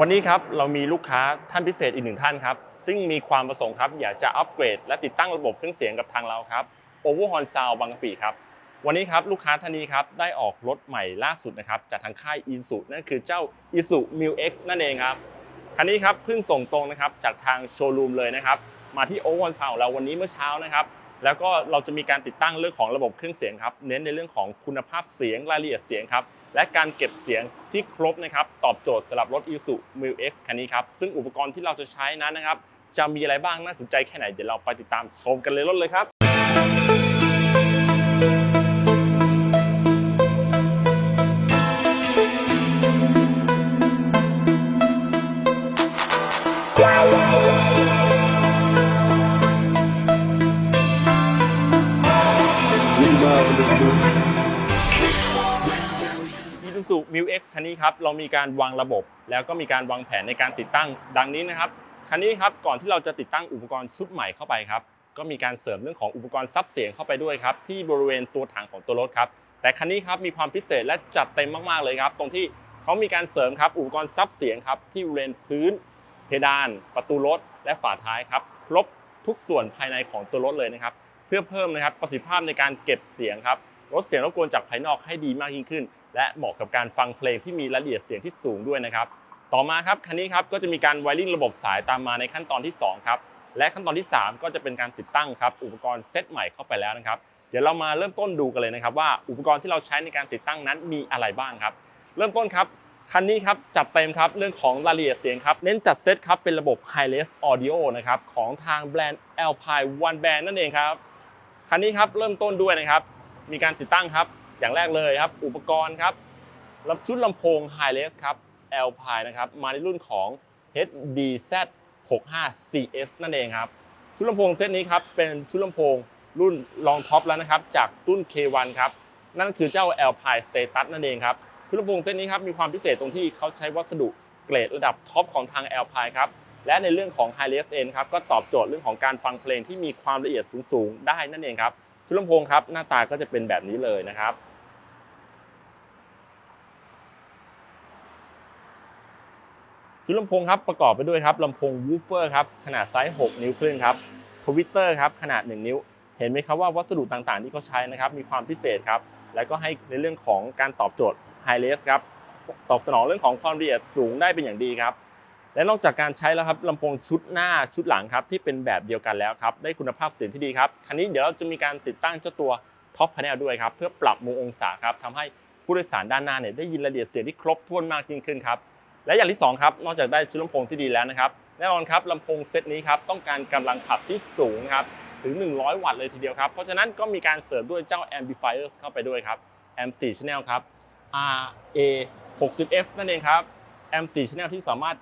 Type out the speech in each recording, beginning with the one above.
วันนี้ครับเรามีลูกค้าท่านพิเศษอีกหนึ่งท่านครับ ซึ่งมีความประสงค์ครับ อยากจะอัปเกรด และติดตั้งระบบเครื่องเสียงกับทางเราครับ Overhaul Sound บางกะปิครับ วันนี้ครับลูกค้าท่านนี้ครับได้ออกรถใหม่ล่าสุดนะครับจากทางค่าย i s u นั่นคือเจ้า i s u m u X นั่นเองครับคันนี้ครับเพิ่งส่งตรงนะครับจากทางโชว์รูมเลยนะครับมาที่ Overhaul Sound เราวันนี้เมื่อเช้านะครับแล้วก็เราจะมีการติดตั้งเรื่องของระบบเครื่องเสียงครับเน้นในเรื่องของคุณภาพเสียงรายละเอียดเสียงครับ และการเก็บเสียงที่ครบนะครับตอบโจทย์สำหรับรถ i s u m u X คันนี้ครับ ซึ่งอุปกรณ์ที่เราจะใช้นั้นนะครับ จะมีอะไรบ้างน่าสนใจแค่ไหน เดี๋ยวเราไปติดตามชมกันเลยรถเลยครับ i s u m u X คันนี้ครับเรามีการวางระบบ แล้วก็มีการวางแผนในการติดตั้งดังนี้นะครับคันนี้ครับก่อนที่เราจะติดตั้งอุปกรณ์ชุดใหม่เข้าไปครับก็มีการเสริมเรื่องของอุปกรณ์ซับเสียงเข้าไปด้วยครับที่บริเวณตัวถังของตัวรถครับแต่คันนี้ครับมีความพิเศษและจัดเต็มมากๆเลยครับ ตรงที่เขามีการเสริมครับอุปกรณ์ซับเสียงครับที่บริเวณพื้น เพดาน ประตูรถ และฝาท้ายครับครบทุกส่วนภายในของตัวรถเลยนะครับ เพื่อเพิ่มนะครับประสิทธิภาพในการเก็บเสียงครับลดเสียงรบกวนจากภายนอกให้ดีมากยิ่งขึ้น และเหมาะกับการฟังเพลงที่มีรายละเอียดเสียงที่สูงด้วยนะครับ ต่อมาครับคันนี้ครับก็จะมีการไวริ่งระบบสายตามมาในขั้นตอนที่ 2 ครับ และขั้นตอนที่ 3 ก็จะเป็นการติดตั้งครับอุปกรณ์เซตใหม่เข้าไปแล้วนะครับ เดี๋ยวเรามาเริ่มต้นดูกันเลยนะครับ ว่าอุปกรณ์ที่เราใช้ในการติดตั้งนั้นมีอะไรบ้างครับ เริ่มต้นครับคันนี้ครับจัดเต็มครับเรื่องของรายละเอียดเสียงครับเน้นจัดเซตครับเป็นระบบ Hi-Res Audio นะครับของทางแบรนด์ Alpine One Band นั่นเองครับคันนี้ครับเริ่มต้นด้วยนะครับมีการติดตั้งครับ อย่างแรกเลยครับ อุปกรณ์ครับลำชุดลำโพง Hi-Res ครับ L p i นะครับ มาในรุ่นของ HDZ 65 CS นั่นเองครับ ชุดลำโพงเซตนี้ครับ เป็นชุดลำโพงรุ่นรองท็อปแล้วนะครับ จากรุ่น K1 ครับ นั่นคือเจ้า L p i Status นั่นเองครับ ชุดลำโพงเซตนี้ครับ มีความพิเศษตรงที่เขาใช้วัสดุเกรดระดับท็อปของทาง L p i ครับ และในเรื่องของ High Res End ครับ ก็ตอบโจทย์เรื่องของการฟังเพลงที่มีความละเอียดสูงๆ ได้นั่นเองครับ ชุดลำโพงครับหน้าตาก็จะเป็นแบบนี้เลยนะครับ ชุดลำโพงครับประกอบไปด้วยครับลำโพงวูฟเฟอร์ครับขนาดไซส์ 6 นิ้วครึ่งครับทวิตเตอร์ครับขนาด 1 นิ้ว เห็นไหมครับว่าวัสดุต่างๆ ที่เขาใช้นะครับมีความพิเศษครับแล้วก็ให้ในเรื่องของการตอบโจทย์ High Res ครับตอบสนองเรื่องของความละเอียดสูงได้เป็นอย่างดีครับ และนอกจากการใช้แล้วครับลำโพงชุดหน้าชุดหลังครับที่เป็นแบบเดียวกันแล้วครับได้คุณภาพเสียงที่ดีครับคันนี้เดี๋ยวเราจะมีการติดตั้งเจ้าตัวท็อปพา n นลด้วยครับเพื่อปรับมุมองศาครับทำให้ผู้โดยสารด้านหน้าเนี่ยได้ยินรายละเอียดเสียงที่ครบถ้วนมากยิ่งขึ้นครับและอย่างที่สองครับนอกจากได้ชุดลำโพงที่ดีแล้วนะครับแน่นอนครับลำโพงเซตนี้ครับต้องการกำลังขับที่สูงครับถึง 100 วัตต์เลยทีเดียวครับเพราะฉะนั้นก็มีการเสริมด้วยเจ้า amplifiers เข้าไปด้วยครับแอม4 channel ครับ RA 60F นั่นเองครับแอม4 channel ที่สามารถ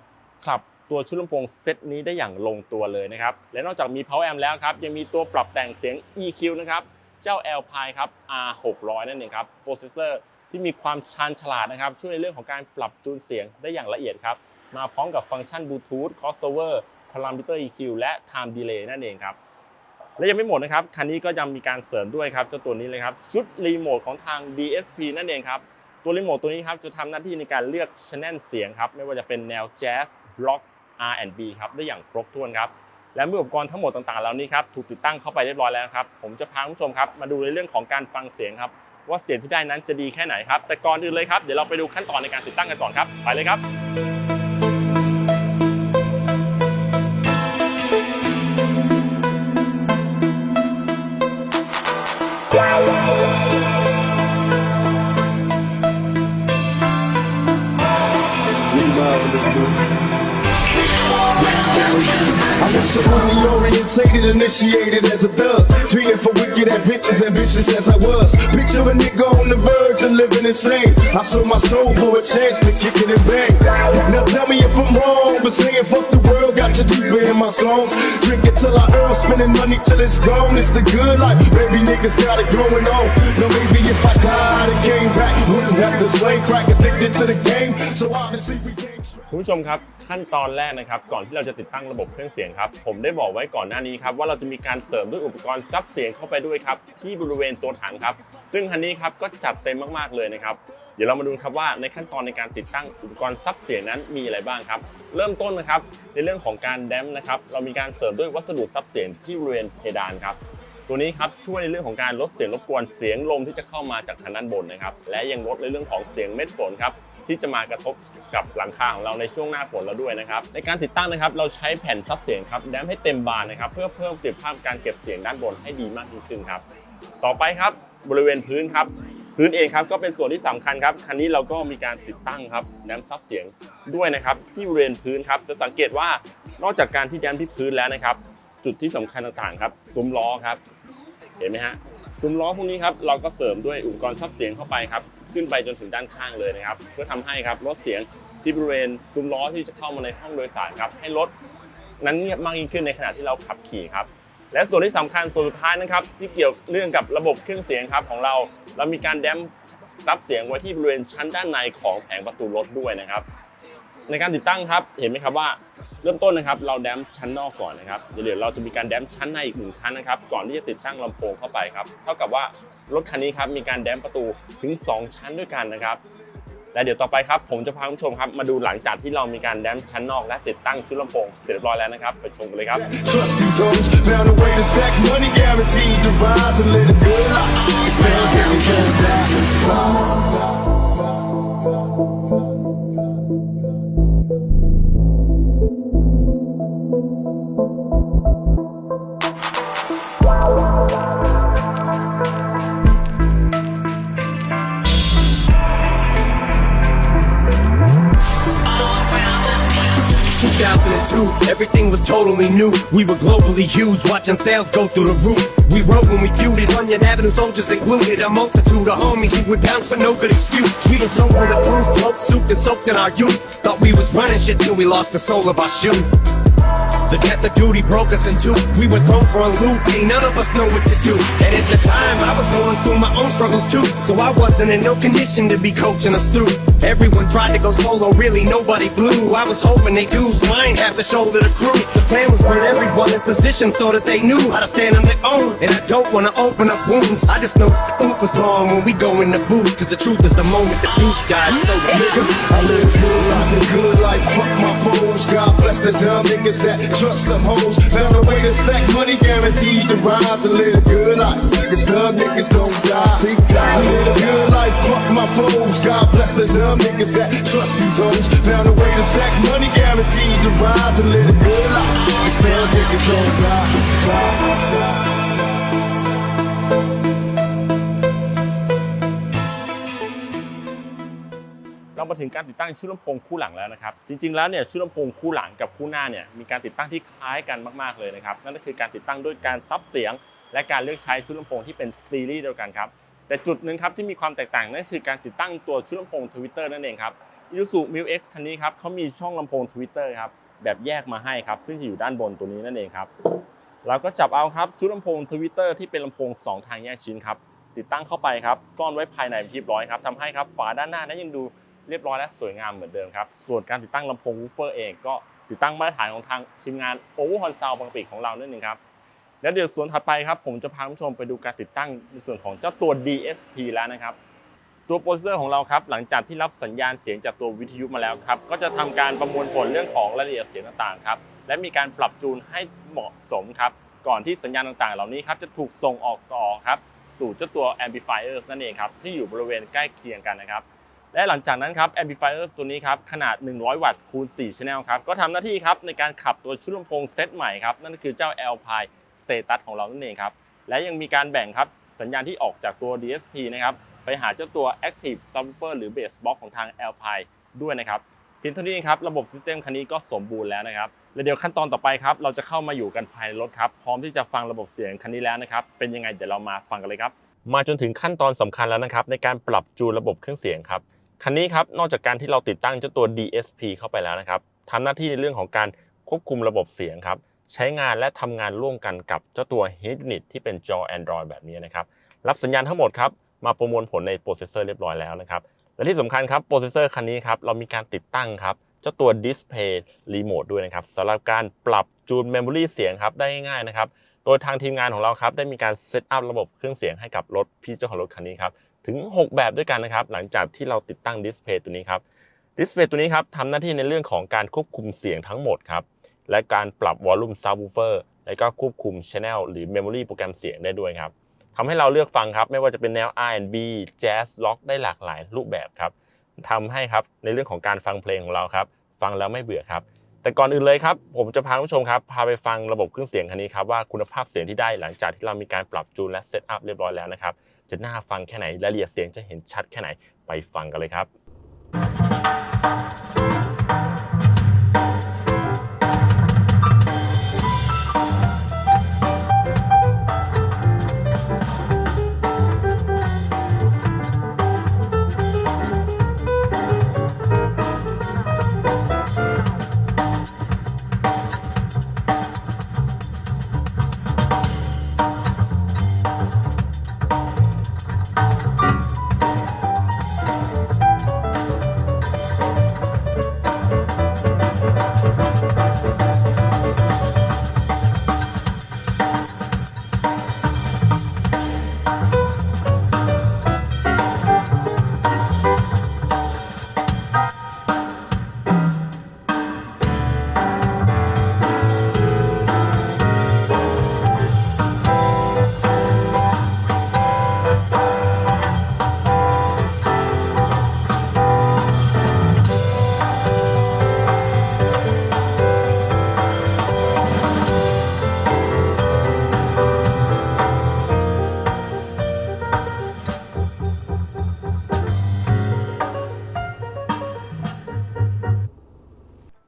ขับตัวชุดลำโพงเซตนี้ได้อย่างลงตัวเลยนะครับ และนอกจากมี power amp แล้วครับ ยังมีตัวปรับแต่งเสียง EQ นะครับ เจ้า Alpine ครับ R600 นั่นเองครับ โปรเซสเซอร์ที่มีความชาญฉลาดนะครับ ช่วยในเรื่องของการปรับจูนเสียงได้อย่างละเอียดครับ มาพร้อมกับฟังก์ชัน Bluetooth crossover parameter EQ และ time delay นั่นเองครับ และยังไม่หมดนะครับ คันนี้ก็ยังมีการเสริมด้วยครับ เจ้าตัวนี้เลยครับ ชุดรีโมทของทาง DSP นั่นเองครับ ตัวรีโมทตัวนี้ครับจะทำหน้าที่ในการเลือกชแนลเสียงครับ ไม่ว่าจะเป็นแนวแจ๊ส ร็อก R&B ครับได้อย่างครบถ้วนครับและเมื่ออุปกรณ์ทั้งหมดต่างๆเหล่านี้ครับถูกติดตั้งเข้าไปเรียบร้อยแล้วครับผมจะพาคุณผู้ชมครับมาดูในเรื่องของการฟังเสียงครับว่าเสียงที่ได้นั้นจะดีแค่ไหนครับ แต่ก่อนอื่นเลยครับเดี๋ยวเราไปดูขั้นตอนในการติดตั้งกันก่อนครับไปเลยครับ We I'm sexually orientated, initiated as a thug. Feeling for wicked adventures, ambitious as I was. Picture a nigga on the verge of living insane. I sold my soul for a chance to kick it and bang. Now tell me if I'm wrong, but saying fuck the world got you deeper in my songs. Drink it till I earn, spending money till it's gone. It's the good life, baby niggas got it going on. Now maybe if I died and came back, wouldn't have the same crack addicted to the game. So obviously we. คุณผู้ชมครับขั้นตอนแรกนะครับก่อนที่เราจะติดตั้งระบบเครื่องเสียงครับผมได้บอกไว้ก่อนหน้านี้ครับว่าเราจะมีการเสริมด้วยอุปกรณ์ซับเสียงเข้าไปด้วยครับที่บริเวณตัวถังครับ ซึ่งคันนี้ครับก็จัดเต็มมากๆเลยนะครับเดี๋ยวเรามาดูครับว่าในขั้นตอนในการติดตั้งอุปกรณ์ซับเสียงนั้นมีอะไรบ้างครับ เริ่มต้นนะครับในเรื่องของการแดมป์นะครับเรามีการเสริมด้วยวัสดุซับเสียงที่บริเวณเพดานครับตัวนี้ครับช่วยในเรื่องของการลดเสียงรบกวนเสียงลมที่จะเข้ามาจากทางด้านบนนะครับและยังลดในเรื่องของเสียงเม็ดฝนครับ ที่จะมากระทบกับหลังคาของเราในช่วงหน้าฝนแล้วด้วยนะครับในการติดตั้งนะครับเราใช้แผ่นซับเสียงครับแดมให้เต็มบานนะครับเพื่อเพิ่มประสิทธิภาพการเก็บเสียงด้านบนให้ดีมากยิ่งขึ้นครับต่อไปครับบริเวณพื้นครับพื้นเองครับก็เป็นส่วนที่สำคัญครับคันนี้เราก็มีการติดตั้งครับแดมซับเสียงด้วยนะครับที่บริเวณพื้นครับจะสังเกตว่านอกจากการที่แดมที่พื้นแล้วนะครับ จุดที่สำคัญต่างๆครับซุ้มล้อครับ เห็นไหมฮะซุ้มล้อพวกนี้ครับเราก็เสริมด้วยอุปกรณ์ซับเสียงเข้าไปครับ ขึ้นไปจนถึงด้านข้างเลยนะครับ เพื่อทำให้ครับลดเสียงที่บริเวณซุ้มล้อที่จะเข้ามาในห้องโดยสารครับให้รถนั้นเงียบมากยิ่งขึ้นในขณะที่เราขับขี่ครับและส่วนที่สำคัญส่วนสุดท้ายนะครับที่เกี่ยวเรื่องกับระบบเครื่องเสียงครับของเรา เรามีการแดมซับเสียงไว้ที่บริเวณชั้นด้านในของแผงประตูรถด้วยนะครับ ในการติดตั้งครับ เห็นไหมครับว่าเริ่มต้นนะครับ เราแดมชั้นนอกก่อนนะครับเดี๋ยวเราจะมีการแดมชั้นในอีกหนึ่งชั้นนะครับก่อนที่จะติดตั้งลำโพงเข้าไปครับเท่ากับว่ารถคันนี้ครับมีการแดมประตูถึง 2 ชั้นด้วยกันนะครับและเดี๋ยวต่อไปครับผมจะพาคุณผู้ชมครับมาดูหลังจากที่เรามีการแดมชั้นนอกและติดตั้งชุดลำโพงเสร็จเรียบร้อยแล้วนะครับไปชมกันเลยครับ Trust 2002, everything was totally new. We were globally huge, watching sales go through the roof. We rode when we feuded, Onion Avenue soldiers included. A multitude of homies who would bounce for no good excuse. We were so full of fruit, smoked soup and soaked in our youth. Thought we was running shit till we lost the soul of our shoe. The death of duty broke us in two. We were thrown for a loop, and none of us know what to do. And at the time, I was going through my own struggles too. So I wasn't in no condition to be coaching us through. Everyone tried to go solo, really nobody blew. I was hoping they do, so I ain't have to shoulder the crew. The plan was put everyone in position so that they knew how to stand on their own. And I don't wanna open up wounds. I just noticed the oomph was wrong when we go in the booth. Cause the truth is the moment the truth died. So niggas, I live good, rockin' good like fuck my foes. God the dumb niggas that trust them hoes. Found a way to stack money guaranteed to rise and live a good life. Cause thug niggas don't die. See, I live a good life, fuck my foes. God bless the dumb niggas that trust these hoes. Found a way to stack money guaranteed to rise and live a good life. Cause thug niggas don't die. die. มาถึงการติดตั้งชุดลำโพงคู่หลังแล้วนะครับ จริงๆแล้วเนี่ยชุดลำโพงคู่หลังกับคู่หน้าเนี่ยมีการติดตั้งที่คล้ายกันมากๆเลยนะครับ นั่นก็คือการติดตั้งด้วยการซับเสียง และการเลือกใช้ชุดลำโพงที่เป็นซีรีส์เดียวกันครับแต่จุดหนึ่งครับที่มีความแตกต่างนั่นคือการติดตั้งตัวชุดลำโพงทวิตเตอร์นั่นเองครับ Isuzu m i X คันนี้ครับเขามีช่องลำโพงทวิตเตอร์ครับแบบแยกมาให้ครับซึ่งจะอยู่ด้านบนตัวนี้นั่นเองครับเราก็จับเอาครับชุดลำโพงทวิตเตอร์ที่เป็นลำโพงสองทางแยกชิ้นครับติดตั้งเข้าไปครับซ่อนไว้ภายในเรียบร้อยครับทำให้ครับฝาด้านหน้านั้นยังดู เรียบร้อยและสวยงามเหมือนเดิมครับ ส่วนการติดตั้งลำโพงวูฟเฟอร์เองก็ติดตั้งมาตรฐานของทางทีมงาน o v e r h o n Sound บางปีของเรานั่นเองครับ แล้วเดี๋ยวส่วนถัดไปครับผมจะพาคุณผู้ชมไปดูการติดตั้งในส่วนของเจ้าตัว DSP แล้วนะครับ ตัวโปรเซอร์ของเราครับหลังจากที่รับสัญญาณเสียงจากตัววิทยุมาแล้วครับก็จะทำการประมวลผลเรื่องของรายละเอียดเสียงต่างๆครับและมีการปรับจูนให้เหมาะสมครับก่อนที่สัญญาณต่างๆ เหล่านี้ครับจะถูกส่งออกต่อครับสู่เจ้าตัว amplifier นั่นเองครับที่อยู่บริเวณใกล้เคียงกันนะครับ และหลังจากนั้นครับ amplifier ตัวนี้ครับขนาด 100 วัตต์คูณ4 channel ครับก็ทำหน้าที่ครับในการขับตัวชุดลำโพงเซตใหม่ครับนั่นก็คือเจ้า Alpine Status ของเรานั่นเองครับและยังมีการแบ่งครับสัญญาณที่ออกจากตัว DSP นะครับไปหาเจ้าตัว Active Subwoofer หรือ Bass Box ของทาง Alpine ด้วยนะครับเพียงเท่านี้เองครับระบบซิสเต็มคันนี้ก็สมบูรณ์แล้วนะครับและเดี๋ยวขั้นตอนต่อไปครับเราจะเข้ามาอยู่กันภายในรถครับพร้อมที่จะฟังระบบเสียงคันนี้แล้วนะครับเป็นยังไงเดี๋ยวเรามาฟังกันเลยครับมาจนถึงขั้นตอนสำคัญแล้วนะครับในการปรับจูนระบบเครื่องเสียงครับ คันนี้ครับนอกจากการที่เราติดตั้งเจ้าตัว DSP เข้าไปแล้วนะครับทำหน้าที่ในเรื่องของการควบคุมระบบเสียงครับใช้งานและทำงานร่วมกันกับเจ้าตัว Head Unit ที่เป็นจอ Android แบบนี้นะครับรับสัญญาณทั้งหมดครับมาประมวลผลในโปรเซสเซอร์เรียบร้อยแล้วนะครับและที่สำคัญครับโปรเซสเซอร์คันนี้ครับเรามีการติดตั้งครับเจ้าตัว Display Remote ด้วยนะครับสำหรับการปรับจูน Memory เสียงครับได้ง่ายๆนะครับโดยทางทีมงานของเราครับได้มีการเซตอัพระบบเครื่องเสียงให้กับรถพี่เจ้าของรถคันนี้ครับ ถึง 6 แบบด้วยกันนะครับ หลังจากที่เราติดตั้งดิสเพย์ตัวนี้ครับดิสเพย์ตัวนี้ครับทำหน้าที่ในเรื่องของการควบคุมเสียงทั้งหมดครับ และการปรับวอลลุ่มซับวูเฟอร์และก็ควบคุมช anel หรือ Memory โปรแกรมเสียงได้ด้วยครับทำให้เราเลือกฟังครับไม่ว่าจะเป็นแนว R&B Jazz Rock ได้หลากหลายรูปแบบครับทำให้ครับในเรื่องของการฟังเพลงของเราครับ ฟังแล้วไม่เบื่อครับ แต่ก่อนอื่นเลยครับ ผมจะพาผู้ชมครับ พาไปฟังระบบเครื่องเสียงคันนี้ครับว่าคุณภาพเสียงที่ได้หลังจากที่เรามีการปรับจูนและเซตอัพเรียบร้อยแล้วนะครับ จะน่าฟังแค่ไหนรายละเอียดเสียงจะเห็นชัดแค่ไหนไปฟังกันเลยครับ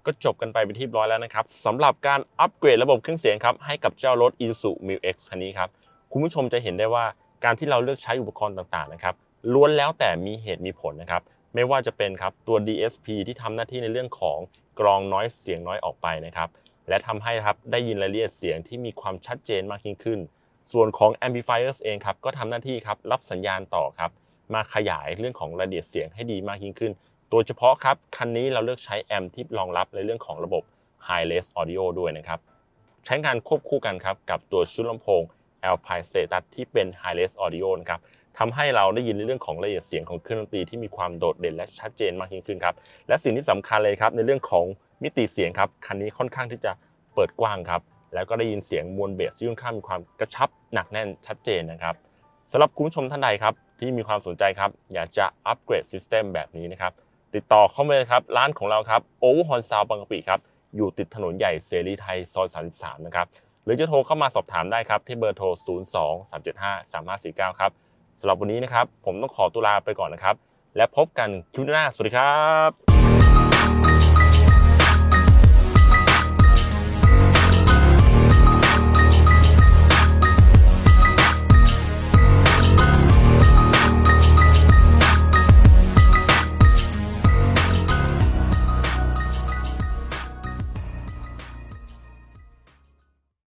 ก็จบกันไปเป็นที่ร้อยแล้วนะครับสำหรับการอัปเกรดระบบเครื่องเสียงครับให้กับเจ้ารถ Isuzu m i X คันนี้ครับคุณผู้ชมจะเห็นได้ว่าการที่เราเลือกใช้อุปกรณ์ต่างๆนะครับล้วนแล้วแต่มีเหตุมีผลนะครับไม่ว่าจะเป็นครับตัว DSP ที่ทำหน้าที่ในเรื่องของกรองน้อยเสียงน้อยออกไปนะครับและทำให้ครับได้ยินรายละเอียดเสียงที่มีความชัดเจนมากยิ่งขึ้น ส่วนของ amplifiers เองครับก็ทำหน้าที่ครับรับสัญญาณต่อครับมาขยายเรื่องของรายละเอียดเสียงให้ดีมากยิ่งขึ้น โดยเฉพาะครับ คันนี้เราเลือกใช้แอมป์ที่รองรับในเรื่องของระบบ Hi-Res Audio ด้วยนะครับ ใช้งานควบคู่กันครับ กับตัวชุดลำโพง Alpine Status ที่เป็น Hi-Res Audio นะครับทำให้เราได้ยินในเรื่องของรายละเอียดเสียงของเครื่องดนตรีที่มีความโดดเด่นและชัดเจนมากยิ่งขึ้นครับ และสิ่งที่สำคัญเลยครับในเรื่องของมิติเสียงครับ คันนี้ค่อนข้างที่จะเปิดกว้างครับ แล้วก็ได้ยินเสียงมวลเบสที่ค่อนข้างมีความกระชับหนักแน่นชัดเจนนะครับสำหรับคุณผู้ชมท่านใดครับที่มีความสนใจครับอยากจะอัปเกรดซิสเต็มแบบนี้นะครับ ติดต่อเข้ามาเลยครับ ร้านของเราครับโอเวอร์ฮอนซาวบางกะปิครับ อยู่ติดถนนใหญ่เสรีไทยซอย 33 นะครับ หรือจะโทรเข้ามาสอบถามได้ครับ ที่เบอร์โทร 02 375 3549 ครับสำหรับวันนี้นะครับ ผมต้องขอตุลาไปก่อนนะครับ และพบกันคลิปหน้า สวัสดีครับ